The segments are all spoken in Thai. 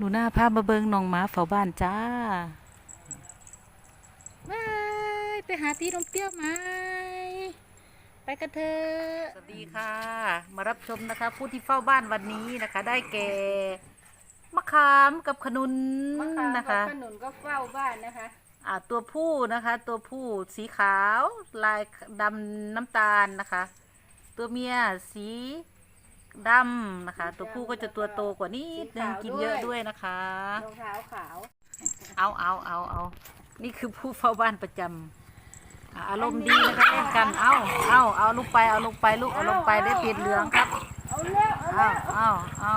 หนูหน้าพามาเบิงน้องหมาเฝ้าบ้านจ้าบายไปหาตีนมเปรี้ยวไหมไปกันเถอะสวัสดีค่ะ มารับชมนะคะ ผู้ที่เฝ้าบ้านวันนี้นะคะ ได้แก่มะขามกับขนุนมะขามนะกัคะ บขนุนก็เฝ้าบ้านนะคะ อ่าตัวผู้นะคะ ตัวผู้สีขาว ลายดำน้ำตาลนะคะ ตัวเมียสี ดำนะคะ ตัวผู้ก็จะตัวโตกว่านิดนึงสีขาวกินเยอะด้วยด้วยนะคะ รองเท้าขาวเอาเอาเอาเอานี่คือผู้เฝ้าบ้านประจำอ่าอารมณ์ดีนะคะเล่นกัน เอาเอาเอาลูกไปเอาลงไปลูกเอาลงไปได้ติดเหลืองครับ เอาแล้วเอาเอาแล้วเอาเอา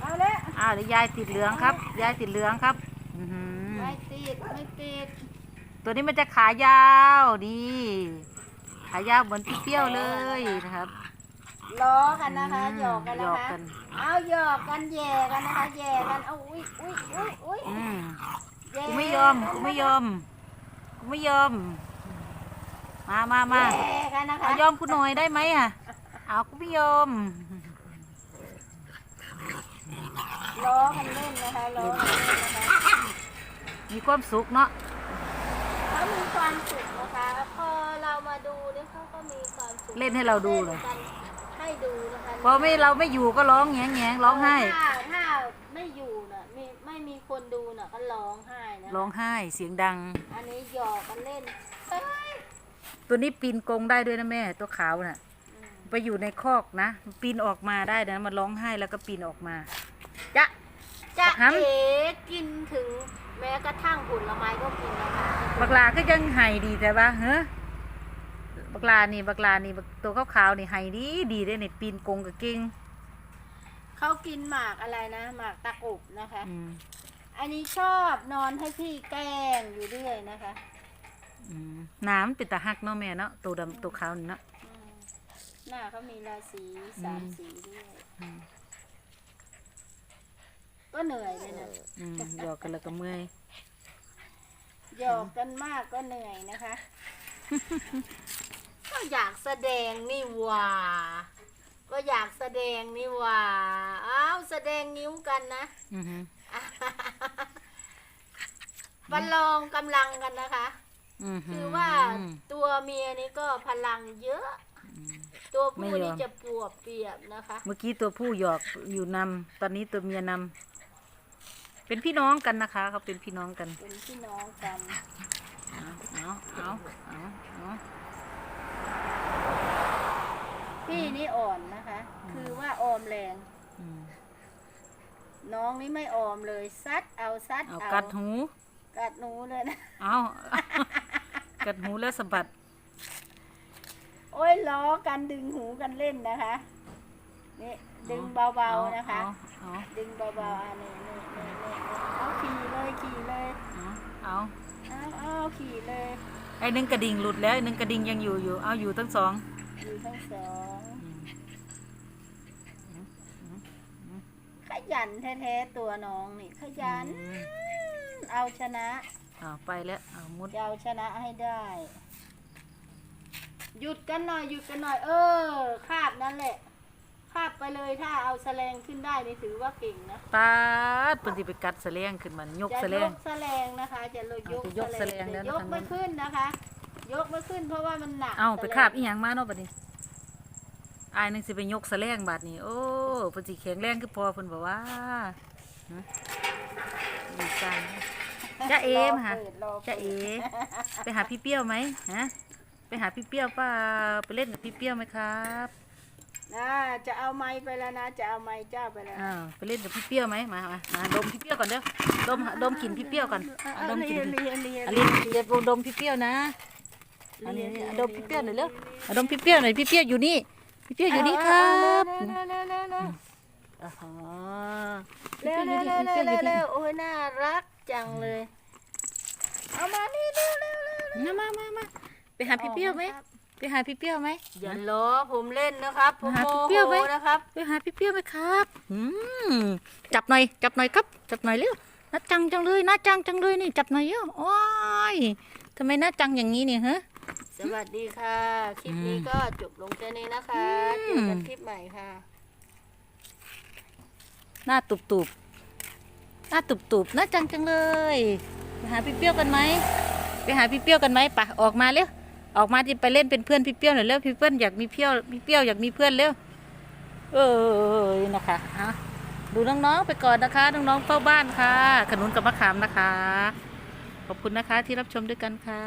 เอาแล้วเอาเดี๋ยวยายติดเหลืองครับ ยายติดเหลืองครับอื้อหือไม่ติดไม่ติด ตัวนี้มันจะขายาวดีขายาวเหมือนพี่เปรี้ยวเลยนะครับ ล้อกันนะคะหยอกกันหยนะอกคะกันเอาหยอกกันแย่กันนะคะแย่กันเอาอุ้ยอุ้ยอุ้ยอุ้ยอืมแย่กูไม่ยอมกูไม่ยอมกูไม่ยอม มามามาแย่กันนะคะเอายอมกูหน่อยได้ไหมอะเอากูไม่ยอมล้อกันเล่นนะคะล้อกันเล่นนะคะมีความสุขเนาะเขามีความสุขนะคะพอเรามาดูเนี่ยเขาก็มีความสุขเล่นให้เราดูเลยนกันให้ดูนะคะ พอไม่เราไม่อยู่ก็ร้องแงงแงงร้องไห้ ถ้าถ้าไม่อยู่น่ะมีไม่มีคนดูน่ะก็ร้องไห้นะร้องไห้เสียงดัง อันนี้หยอกกันเล่นเอ้ยตัวนี้ปีนกรงได้ด้วยนะแม่ตัวขาวน่ะ อืมไปอยู่ในคอกนะ ปีนออกมาได้นะมันร้องไห้แล้วก็ปีนออกมา จะจะบักหำ เอ๋กินถึงแม้กระทั่งผลไม้ก็กินนะคะบักลาก็ยังไห้ดีแต่ว่าเฮ้ บักลานี่บักลานี่บักตัวขาวๆนี่ไห้ดีดีได้ในปีนกรงกับเก่งเขากินหมากอะไรนะหมากตะกรุบนะคะ อืมอันนี้ชอบนอนให้พี่แกล้งอยู่เรื่อยนะคะอืมน้ำเป็นตาหักเนาะแม่เนาะตัวดำตัวขาวนี่เนาะ อืมหน้าเขามีราศีสามสีด้วยอืมก็เหนื่อยเลยนะอืมหยอกกันแล้วก็เมื่อยหยอกกันมากก็เหนื่อยนะคะก็ อยากแสดงนี่หว่าก็อยากแสดงนี่หว่าอ้าวแสดงนิ้วกันนะอือฮึประลองกำลังกันนะคะ อือฮึคือว่าตัวเมียนี่ก็พลังเยอะ ตัวผู้ไม่ยนี่อมจะปวบเปียบนะคะ เมื่อกี้ตัวผู้หยอกอยู่นำตอนนี้ตัวเมียนำเป็นพี่น้องกันนะคะเขาเป็นพี่น้องกัน เป็นพี่น้องกันเอาเอาเอาเอาเอา พี่นี่อ่อนนะคะ คือว่าออมแรง อืมน้องนี่ไม่ออมเลยซัดเอาซัดเอาเอากัดหู กัดหนูเลยนะ เอากัดหูแล้วสะบัด โอ้ยล้อกันดึงหูกันเล่นนะคะ นี่ดึงเบาๆนะคะ เอา ดึงเบาๆอันนี้นี่นี่นี่เอาขี่เลยขี่เลยเอาเอาเอาเอาขี่เลยไอ้หนึงกระดิ่งหลุดแล้วไอ้หนึงกระดิ่งยังอยู่อยู่ เอาอยู่ทั้งสอง อยู่ทั้งสองอืมขยันแท้ๆตัวน้องนี่ ขยันอืมเอาชนะเอาไปแล้วเอามุดจะเอาชนะให้ได้ หยุดกันหน่อยหยุดกันหน่อย เออ คาบนั่นแหละ คาบไปเลยถ้าเอาแสลงขึ้นได้นี่ถือว่าเก่งนะปาดเพิ่นสิไปกัดแสลงขึ้นมันยกจะแสลยง กแสลงนะคะ จะเลยยกอะจะยกแสลงแล้วนะยกไม่ทางนั้นขึ้นนะคะ ยกไม่ขึ้นเพราะว่ามันหนักเอาไปแสลงคาบอีหยังมาเนาะบัดนี้อายหนึงสิไปยกแสลงบาดนี้ โอ้เพิ่นสิแข็งแรงคือพอเพิ่นบอกว่าฮะดีจังจ้าเอมาหารปิดรอจ้าเอปิดไปหาพี่เปรี้ยวไหมฮะไปหาพี่เปรี้ยวเปล่าไปเล่นกับพี่เปรี้ยวไหมครับนะจะเอาไม้ไปแล้วนะ จะเอาไม้เจ้าไปแล้วอ้าวไปเล่นกับพี่เปรี้ยวไหมมามามาดมพี่เปรี้ยวก่อนเด้อดมดมกลิ่นพี่เปรี้ยวก่อนอะดมกลิ่นเรียนเรียนอะเล่นเดี๋ยวดมพี่เปรี้ยวนะ อันนี้อะดมพี่เปรี้ยวหน่อยเร็วอะดมพี่เปรี้ยวหน่อยพี่เปรี้ยวอยู่นี่ พี่เปรี้ยวอยู่นี่ครับเร็วเร็วเร็วเร็วเร็วอ๋อเร็วเร็วเร็วเร็วเร็วเร็วโอ้ยน่ารักจังเลย เอามานี่เร็วเร็วเร็วเร็วมามามามาไปหาพี่เปรี้ยวไหมไปหาพี่เปรี้ยวไหมอย่าล้อผมเล่นนะครับผมหาโมพี่เปรี้ยวโหไหมนะครับไปหาพี่เปรี้ยวไหมครับอืมจับหน่อยจับหน่อยครับ จับหน่อยเร็วน่าจังจังเลยน่าจังจังเลยนี่จับหน่อยเร็วโอ้ยทำไมน่าจังอย่างนี้เนี่ยฮะ สวัสดีค่ะ คลิปนี้ก็จบลงแค่นี้นะคะอืเจมอกันคลิปใหม่ค่ะ หน้าตุบตุบหน้าตุบๆหน้าจังจังเลยไปหาพี่เปรี้ยวกันไหมไปหาพี่เปรี้ยวกันไหมปะออกมาเร็วออกมาที่ไปเล่นเป็นเพื่อนพี่เปรี้ยวหน่อยเร็วพี่เปรี้ยวอยากมีเพี้ยวพี่เปรี้ยวอยากมีเพื่อนเร็วเออนะคะเอาดูน้องๆไปก่อนนะคะน้องๆเฝ้าบ้านค่ะ ขนุนกับมะขามนะคะ ขอบคุณนะคะที่รับชมด้วยกันค่ะ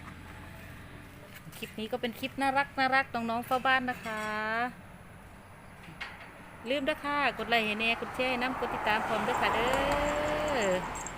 ค ลิปนี้ก็เป็นคลิปน่ารักน่ารักน้องๆเฝ้าบ้านนะคะ ลืมด้วยค่ะ กดไลค์ให้แน่กดแชร์น้ำกดติดตามพร้อมด้วยค่ะเด้อ